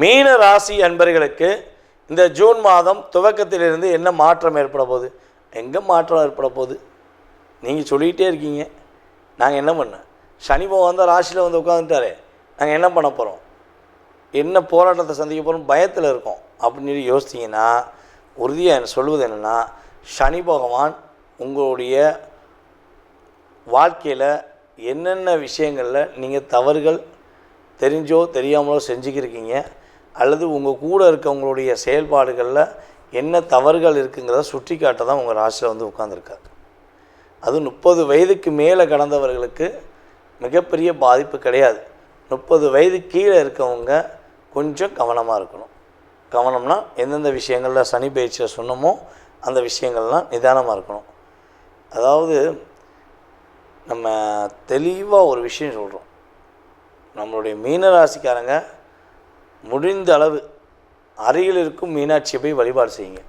மீன ராசி அன்பர்களுக்கு இந்த ஜூன் மாதம் துவக்கத்திலிருந்து என்ன மாற்றம் ஏற்பட போகுது? எங்கே மாற்றம் ஏற்பட போகுது? நீங்கள் சொல்லிகிட்டே இருக்கீங்க. நாங்கள் என்ன பண்ண? சனி பகவான் தான் ராசியில் வந்து உட்காந்துட்டாரே நாங்கள் என்ன பண்ண போகிறோம் என்ன போராட்டத்தை சந்திக்க போகிறோம் பயத்தில் இருக்கோம். அப்படின்னு யோசித்தீங்கன்னா உறுதியாக சொல்வது என்னென்னா சனி பகவான் உங்களுடைய வாழ்க்கையில் என்னென்ன விஷயங்களில் நீங்கள் தவறுகள் தெரிஞ்சோ தெரியாமலோ செஞ்சுக்கிருக்கீங்க. அல்லது உங்கள் கூட இருக்கவங்களுடைய செயல்பாடுகளில் என்ன தவறுகள் இருக்குங்கிறத சுட்டி காட்ட தான் உங்கள் ராசியில் வந்து உட்காந்துருக்காரு அது முப்பது வயதுக்கு மேலே கடந்தவர்களுக்கு மிகப்பெரிய பாதிப்பு கிடையாது. முப்பது வயது கீழே இருக்கவங்க கொஞ்சம் கவனமாக இருக்கணும். கவனம்னா எந்தெந்த விஷயங்களில் சனி பயிற்சியில் சொன்னமோ அந்த விஷயங்கள்லாம் நிதானமாக இருக்கணும். அதாவது நம்ம தெளிவாக ஒரு விஷயம் சொல்கிறோம் நம்மளுடைய மீனராசிக்காரங்க முடிந்த அளவு அருகில் இருக்கும் மீனாட்சியை போய் வழிபாடு செய்யுங்க.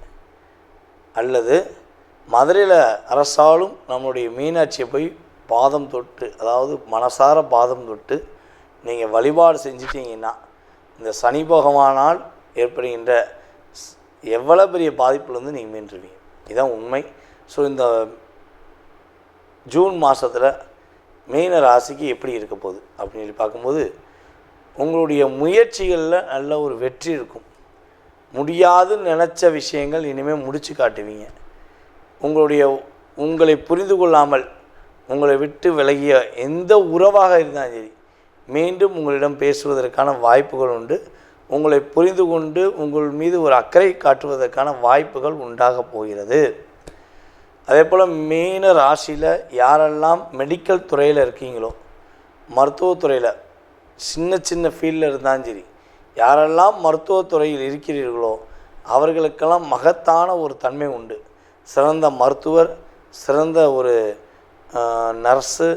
அல்லது மதுரையில் அரசாலும் நம்மளுடைய மீனாட்சியை போய் பாதம் தொட்டு அதாவது மனசார பாதம் தொட்டு நீங்கள் வழிபாடு செஞ்சிட்டிங்கன்னா இந்த சனி பகவானால் ஏற்படுகின்ற எவ்வளோ பெரிய பாதிப்புலேருந்து நீங்கள் மீண்டுருவீங்க. இதுதான் உண்மை. ஸோ இந்த ஜூன் மாதத்தில் மீன ராசிக்கு எப்படி இருக்க போகுது? அப்படின்னு சொல்லி பார்க்கும்போது உங்களுடைய முயற்சிகளில் நல்ல ஒரு வெற்றி இருக்கும். முடியாதுன்னு நினச்ச விஷயங்கள் இனிமேல் முடித்து காட்டுவீங்க. உங்களுடைய உங்களை புரிந்து கொள்ளாமல் உங்களை விட்டு விலகிய எந்த உறவாக இருந்தாலும் சரி மீண்டும் உங்களிடம் பேசுவதற்கான வாய்ப்புகள் உண்டு. உங்களை புரிந்து கொண்டு உங்கள் மீது ஒரு அக்கறை காட்டுவதற்கான வாய்ப்புகள் உண்டாக போகிறது. அதே போல் மீன ராசியில் யாரெல்லாம் மெடிக்கல் துறையில் இருக்கீங்களோ மருத்துவத்துறையில் சின்ன சின்ன ஃபீல்டில் இருந்தாலும் சரி யாரெல்லாம் மருத்துவத்துறையில் இருக்கிறீர்களோ அவர்களுக்கெல்லாம் மகத்தான ஒரு தன்மை உண்டு. சிறந்த மருத்துவர் சிறந்த ஒரு நர்ஸு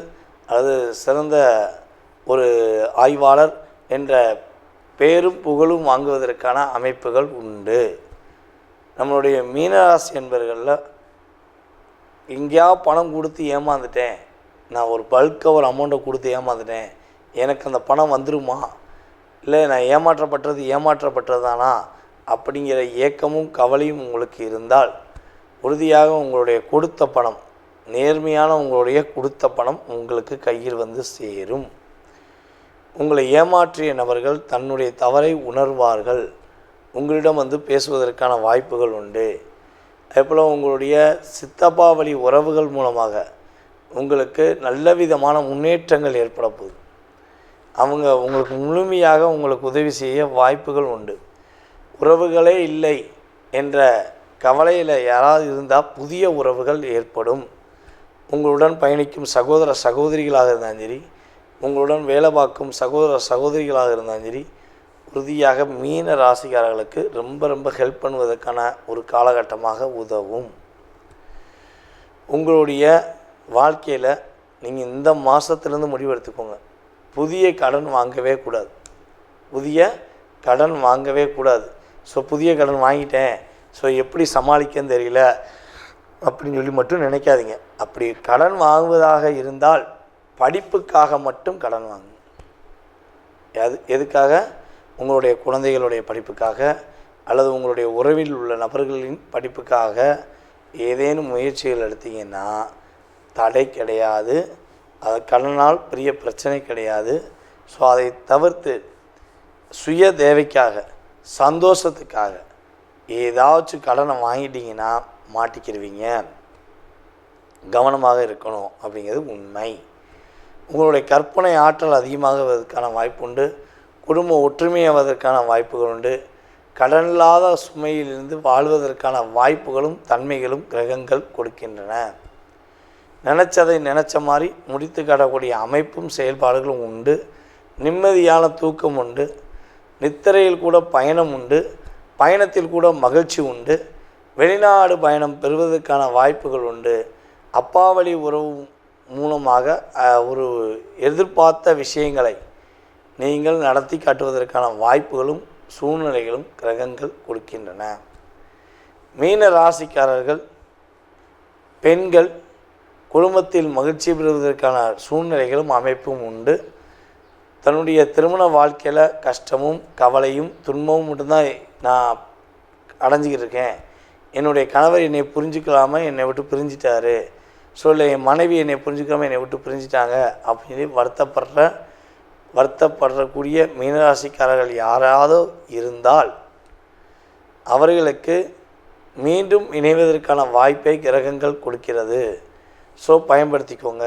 அது சிறந்த ஒரு ஆய்வாளர் என்ற பேரும் புகழும் வாங்குவதற்கான அமைப்புகள் உண்டு. நம்மளுடைய மீனராசி என்பர்களில் எங்கேயா பணம் கொடுத்து ஏமாந்துட்டேன் நான் ஒரு பல்காக ஒரு அமௌண்ட்டை கொடுத்து ஏமாந்துட்டேன் எனக்கு அந்த பணம் வந்துருமா? இல்லை நான் ஏமாற்றப்பட்டது ஏமாற்றப்பட்டதானா அப்படிங்கிற ஏக்கமும் கவலையும் உங்களுக்கு இருந்தால் உறுதியாக உங்களுடைய கொடுத்த பணம் நேர்மையான உங்களுடைய கொடுத்த பணம் உங்களுக்கு கையில் வந்து சேரும். உங்களை ஏமாற்றிய நபர்கள் தன்னுடைய தவறை உணர்வார்கள். உங்களிடம் வந்து பேசுவதற்கான வாய்ப்புகள் உண்டு. அதேபோல் உங்களுடைய சித்தப்பா வழி உறவுகள் மூலமாக உங்களுக்கு நல்ல விதமான முன்னேற்றங்கள் ஏற்பட போகுது. அவங்க உங்களுக்கு முழுமையாக உங்களுக்கு உதவி செய்ய வாய்ப்புகள் உண்டு. உறவுகளே இல்லை என்ற கவலையில் யாராவது இருந்தால் புதிய உறவுகள் ஏற்படும். உங்களுடன் பயணிக்கும் சகோதர சகோதரிகளாக இருந்தாலும் சரி உங்களுடன் வேலை பார்க்கும் சகோதர சகோதரிகளாக இருந்தாலும் சரி உறுதியாக மீன ராசிக்காரர்களுக்கு ரொம்ப ரொம்ப ஹெல்ப் பண்ணுவதற்கான ஒரு காலகட்டமாக உதவும். உங்களுடைய வாழ்க்கையில் நீங்கள் இந்த மாதத்துலேருந்து முடிவெடுத்துக்கோங்க. புதிய கடன் வாங்கவே கூடாது. புதிய கடன் வாங்கவே கூடாது. ஸோ புதிய கடன் வாங்கிட்டேன். ஸோ எப்படி சமாளிக்கன்னு தெரியல. அப்படின்னு சொல்லி மட்டும் நினைக்காதீங்க. அப்படி கடன் வாங்குவதாக இருந்தால் படிப்புக்காக மட்டும் கடன் வாங்குங்க எது எதுக்காக? உங்களுடைய குழந்தைகளுடைய படிப்புக்காக அல்லது உங்களுடைய உறவில் உள்ள நபர்களின் படிப்புக்காக ஏதேனும் முயற்சிகள் எடுத்தீங்கன்னா தடை கிடையாது. அது கடனால் பெரிய பிரச்சனை கிடையாது. ஸோ அதை தவிர்த்து சுய தேவைக்காக சந்தோஷத்துக்காக ஏதாச்சும் கடனை வாங்கிட்டீங்கன்னா மாட்டிக்கிடுவீங்க கவனமாக இருக்கணும் அப்படிங்கிறது உண்மை. உங்களுடைய கற்பனை ஆற்றல் அதிகமாகுவதற்கான வாய்ப்புண்டு. குடும்ப ஒற்றுமையாவதற்கான வாய்ப்புகள் உண்டு. கடன் இல்லாத சுமையிலிருந்து வாழ்வதற்கான வாய்ப்புகளும் தன்மைகளும் கிரகங்கள் கொடுக்கின்றன. நினச்சதை நினச்ச மாதிரி முடித்து காட்டக்கூடிய அமைப்பும் செயல்பாடுகளும் உண்டு. நிம்மதியான தூக்கம் உண்டு. நித்திரையில் கூட பயணம் உண்டு. பயணத்தில் கூட மகிழ்ச்சி உண்டு. வெளிநாடு பயணம் பெறுவதற்கான வாய்ப்புகள் உண்டு. அப்பாவளி உறவு மூலமாக ஒரு எதிர்பார்த்த விஷயங்களை நீங்கள் நடத்தி காட்டுவதற்கான வாய்ப்புகளும் சூழ்நிலைகளும் கிரகங்கள் கொடுக்கின்றன. மீன ராசிக்காரர்கள் பெண்கள் குடும்பத்தில் மகிழ்ச்சி பெறுவதற்கான சூழ்நிலைகளும் அமைப்பும் உண்டு. தன்னுடைய திருமண வாழ்க்கையில் கஷ்டமும் கவலையும் துன்பமும் மட்டும்தான் நான் அடைஞ்சிக்கிட்டு இருக்கேன். என்னுடைய கணவர் என்னை புரிஞ்சுக்கலாமல் என்னை விட்டு பிரிஞ்சிட்டாரு. ஸோ இல்லை என் மனைவி என்னை புரிஞ்சுக்காமல் என்னை விட்டு பிரிஞ்சிட்டாங்க அப்படின்னு வருத்தப்படுற வருத்தப்படக்கூடிய மீனராசிக்காரர்கள் யாராவது இருந்தால் அவர்களுக்கு மீண்டும் இணைவதற்கான வாய்ப்பை கிரகங்கள் கொடுக்கிறது. ஸோ பயன்படுத்திக்கோங்க.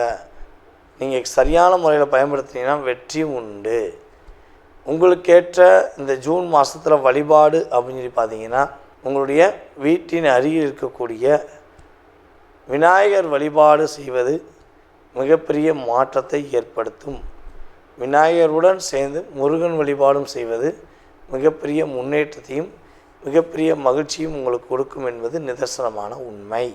நீங்கள் சரியான முறையில் பயன்படுத்தினீங்கன்னா வெற்றி உண்டு. உங்களுக்கேற்ற இந்த ஜூன் மாதத்தில் வழிபாடு அப்படின்னு சொல்லி பார்த்தீங்கன்னா உங்களுடைய வீட்டின் அருகில் இருக்கக்கூடிய விநாயகர் வழிபாடு செய்வது மிகப்பெரிய மாற்றத்தை ஏற்படுத்தும். விநாயகருடன் சேர்ந்து முருகன் வழிபாடும் செய்வது மிகப்பெரிய முன்னேற்றத்தையும் மிகப்பெரிய மகிழ்ச்சியும் உங்களுக்கு கொடுக்கும் என்பது நிதர்சனமான உண்மை.